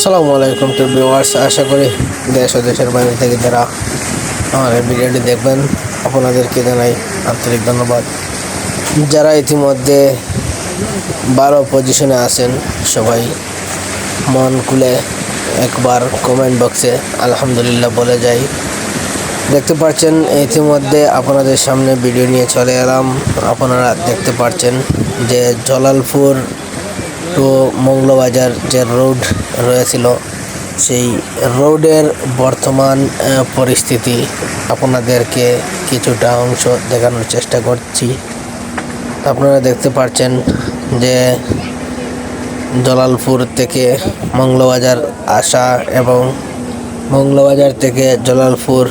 আসসালামু আলাইকুম two viewers, আশা করি দেশ ও দেশের বাইরে থেকে যারা আমার ভিডিওটি দেখবেন, আপনাদেরকে জানাই আন্তরিক ধন্যবাদ। যারা ইতিমধ্যে বারো পজিশনে আছেন, সবাই মন খুলে একবার কমেন্ট বক্সে আলহামদুলিল্লাহ বলে যাই। দেখতে পাচ্ছেন, ইতিমধ্যে আপনাদের সামনে ভিডিও নিয়ে চলে এলাম। আপনারা দেখতে পাচ্ছেন যে জলালপুর টু মংলবাজার যে রোড রয়েছিল, সেই রোডের বর্তমান পরিস্থিতি আপনাদেরকে কিছুটা অংশ দেখানোর চেষ্টা করছি। আপনারা দেখতে পাচ্ছেন যে জলালপুর থেকে মঙ্গলবাজার আসা এবং মঙ্গলবাজার থেকে জলালপুর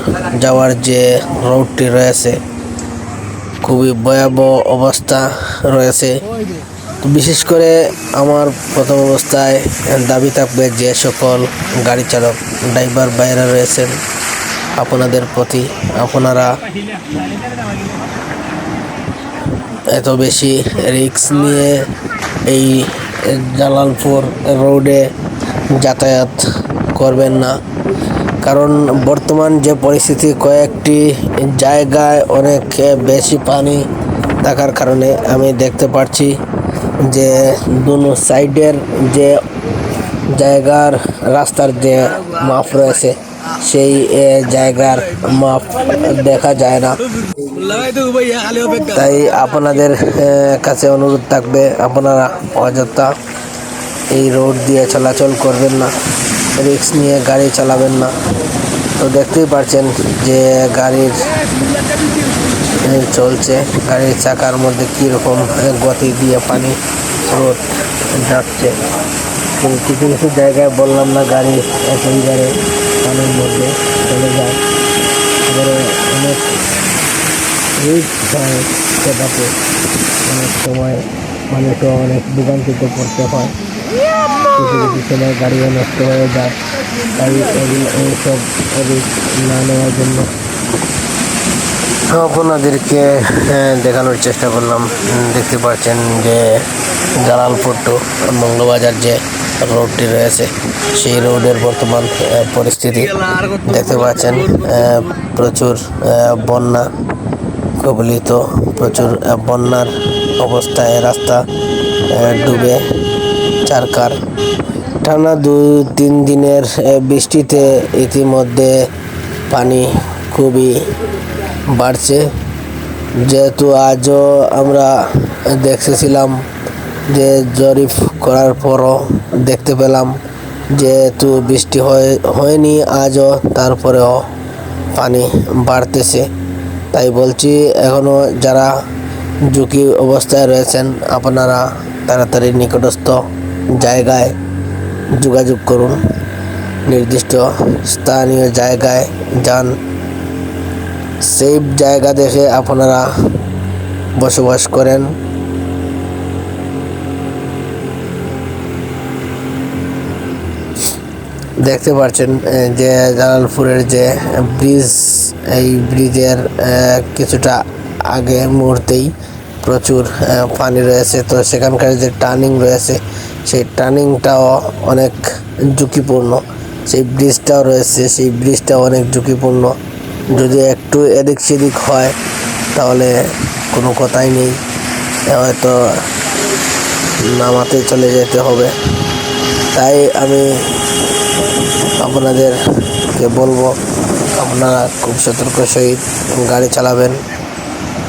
যাওয়ার যে রোডটি রয়েছে, খুবই ভয়াবহ অবস্থা রয়েছে। বিশেষ করে আমার প্রথম অবস্থায় দাবি থাকবে যে সকল গাড়ি চালক, ড্রাইভার বাইরে রয়েছেন আপনাদের প্রতি। আপনারা এত বেশি রিস্ক নিয়ে এই জালালপুর রোডে যাতায়াত করবেন না। কারণ বর্তমান যে পরিস্থিতি, কয়েকটি জায়গায় অনেক বেশি পানি থাকার কারণে আমি দেখতে পাচ্ছি যে দুনো সাইডের যে জায়গার রাস্তার যে মাপ রয়েছে, সেই জায়গার মাপ দেখা যায় না। তাই আপনাদের কাছে অনুরোধ থাকবে, আপনারা অযথা এই রোড দিয়ে চলাচল করবেন না, রিক্স নিয়ে গাড়ি চালাবেন না। তো দেখতেই পাচ্ছেন যে গাড়ির চলছে, গাড়ির চাকার মধ্যে কীরকম গতি দিয়ে পানি স্রোত যাচ্ছে। কিছু কিছু জায়গায় বললাম না, গাড়ি একেবারে পানির মধ্যে চলে যায়। এবারে অনেক সেটাতে অনেক সময় মানুষও অনেক ভোগান্তিতে পড়তে হয়। কিছু কিছু সময় গাড়িও নষ্ট হয়ে যায়। গাড়ি এইসব রিস্ক না নেওয়ার জন্য আপনাদেরকে দেখানোর চেষ্টা করলাম। দেখতে পাচ্ছেন যে জালালপুর টু মঙ্গলবাজার যে রোডটি রয়েছে, সেই রোডের বর্তমান পরিস্থিতি। দেখতে পাচ্ছেন প্রচুর বন্যা, কবলিত, প্রচুর বন্যার অবস্থায় রাস্তা ডুবে চারকার। টানা দুই, তিন দিনের বৃষ্টিতে ইতিমধ্যে পানি খুবই বাড়ছে। যেহেতু আজও আমরা দেখতেছিলাম যে জরিফ করার পরও দেখতে পেলাম যেহেতু বৃষ্টি হয়, হয়নি, আজও তারপরেও পানি বাড়তেছে। তাই বলছি এখনও যারা ঝুঁকি অবস্থায় রয়েছেন, আপনারা তাড়াতাড়ি নিকটস্থ জায়গায় যোগাযোগ করুন। নির্দিষ্ট স্থানীয় জায়গায় যান। সেফ জায়গা দেখে আপনারা বসবাস করেন। দেখতে পাচ্ছেন যে জালালপুরের যে ব্রিজ, এই ব্রিজের কিছুটা আগে মুহূর্তেই প্রচুর পানি রয়েছে। তো সেখানকার যে টার্নিং রয়েছে, সেই টার্নিংটাও অনেক ঝুঁকিপূর্ণ। সেই ব্রিজটাও রয়েছে, সেই ব্রিজটাও অনেক ঝুঁকিপূর্ণ। যদি একটু এদিক সেদিক হয়, তাহলে কোনো কথাই নেই। হয়তো নামাতে চলে যেতে হবে। তাই আমি আপনাদেরকে বলব, আপনারা খুব সতর্ক সহিত গাড়ি চালাবেন।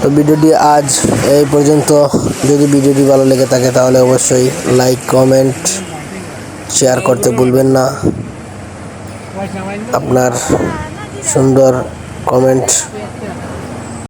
তো ভিডিওটি আজ এই পর্যন্ত। যদি ভিডিওটি ভালো লেগে থাকে, তাহলে অবশ্যই লাইক কমেন্ট শেয়ার করতে ভুলবেন না। আপনার সুন্দর কমেন্ট